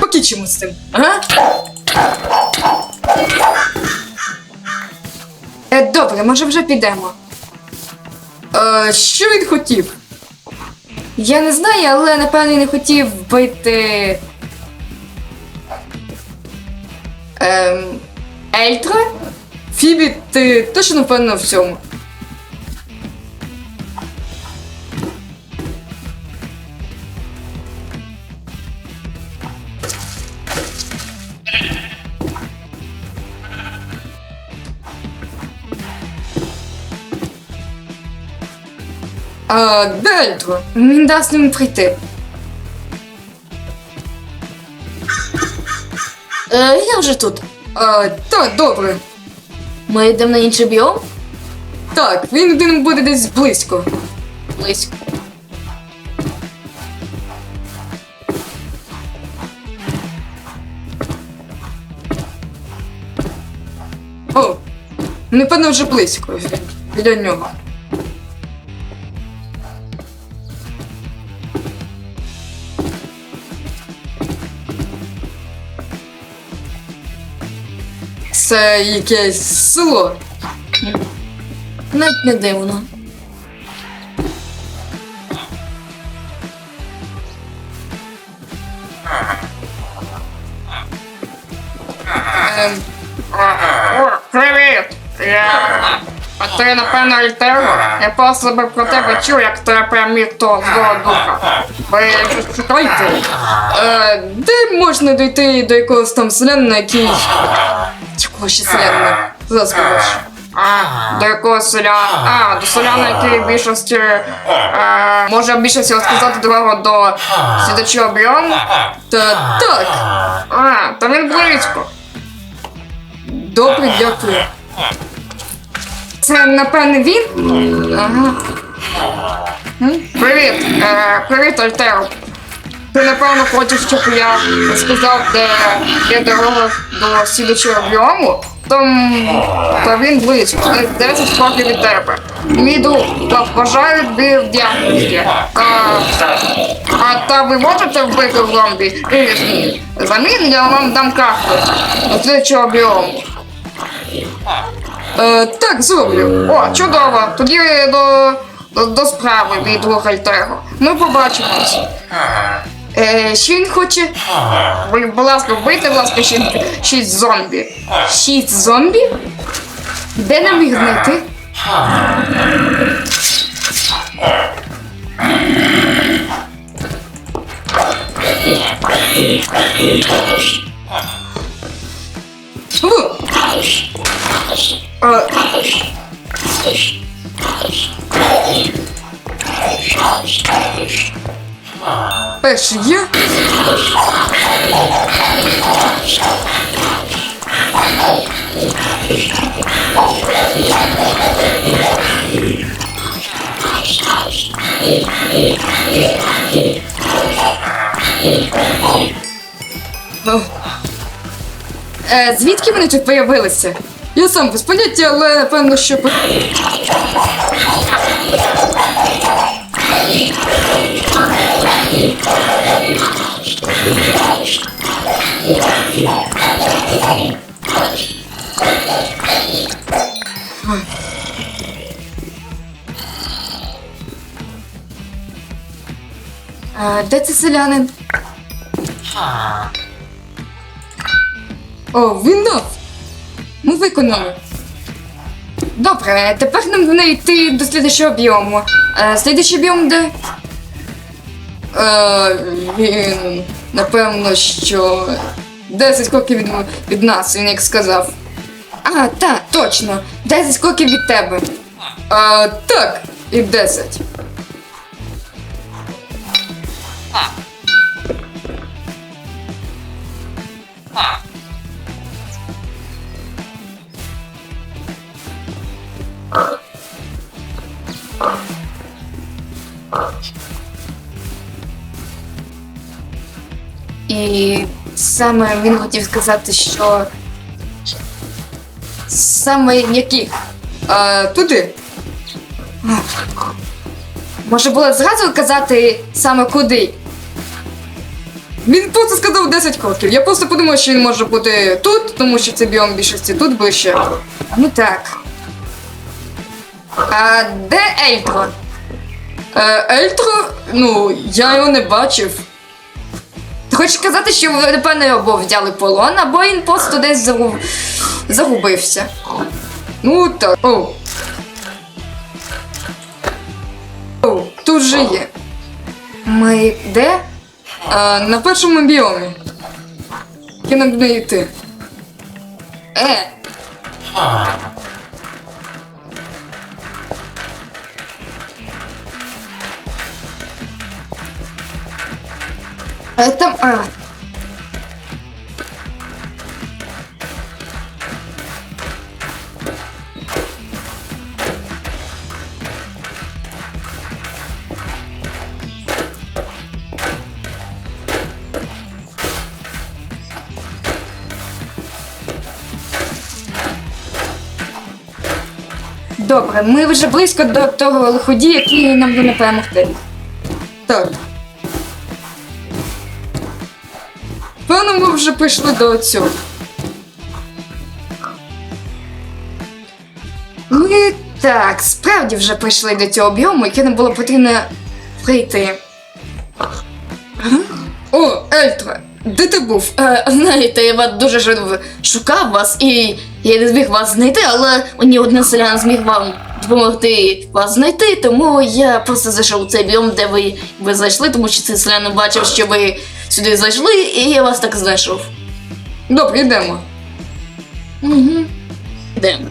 Покінчимо з цим, ага? Е, добре, може вже підемо. Е, що він хотів? Я не знаю, але напевно він не хотів бити. Ем, Ельтра? Фібі, ти точно впевнена в цьому. А, де Ельтро? Він дасть йому прийти. Е, я вже тут. А, так, добре. Ми йдемо на інший біом? Так, він, він буде десь близько. Близько. О, напевно, вже близько. Біля нього. Це якесь село. Навіть не дивно. Ем, привіт! Я... А ти, напевно, Альтеро? Я просто би про тебе чув, як ти переміг того злого духа. Ви шукайте. Е, де можна дойти до якогось там селяна, який... Якого ще селяна? Зараз скажеш. А, до якогось селяна. А, до селяна, який більшості е, може більшості розказати дорогу до слідчого біому? Та так. А, то він близько. Добре, дякую. Це, напевне, він? Ага. Привіт, е, привіт, Альтеро. Ти, напевно, хочеш, щоб я сказав, де є дорога до слідчого біому? Там, та він близько, десь 10 кроків від тебе. Мій друг, та вважаю тобі вдячності. А, а та ви можете вбити зомбі? Замін я вам дам карту до слідчого біому. Е, так, зроблю. О, чудово. Тоді до, до, до справи від друга Альтерго. Ми побачимось. Е, що він хоче? Ви, будь ласка, вбийте, будь ласка, шість, шість зомбі. Шість зомбі? Де нам їх знайти? О! Перший є. Е, звідки вони тут появилися? Я сам без поняття, але напевно, що. А, де це селянин? О, він дав. Ми виконали. Добре, тепер нам не йти до слідчого біому. Е, слідчий біом де? Е, він, напевно, що 10 кроків від, від нас, він як сказав. А, так, точно. 10 кроків від тебе. А, так, і 10. І саме він хотів сказати, що саме яких А, туди. Може було зразу казати саме куди? Він просто сказав 10 кроків. Я просто подумав, що він може бути тут, тому що це біом більшості тут ближче. Ну так. А де Ельтро? Е, Ельтро, ну, я його не бачив. Ти хочеш казати, що напевно, або взяли полон, або він просто десь загуб... загубився. Ну так. О. О, тут же є. Ми де? А, на першому біомі. Нам не йти. Е. там. А. Добре, ми вже близько до того лиходія, який нам буде допомогти. Так. Певно, ми вже прийшли до цього. Ми так, справді вже прийшли до цього біому, яке нам було потрібно прийти. О, Ельтра, де ти був? Е, знаєте, я вас дуже шукав вас і я не зміг вас знайти, але ні один селян зміг вам допомогти вас знайти, тому я просто зайшов у цей біом, де ви, ви зайшли, тому що цей селян бачив, що ви сюди зайшли, і я вас так знайшов. Добре, йдемо. Угу. Йдемо.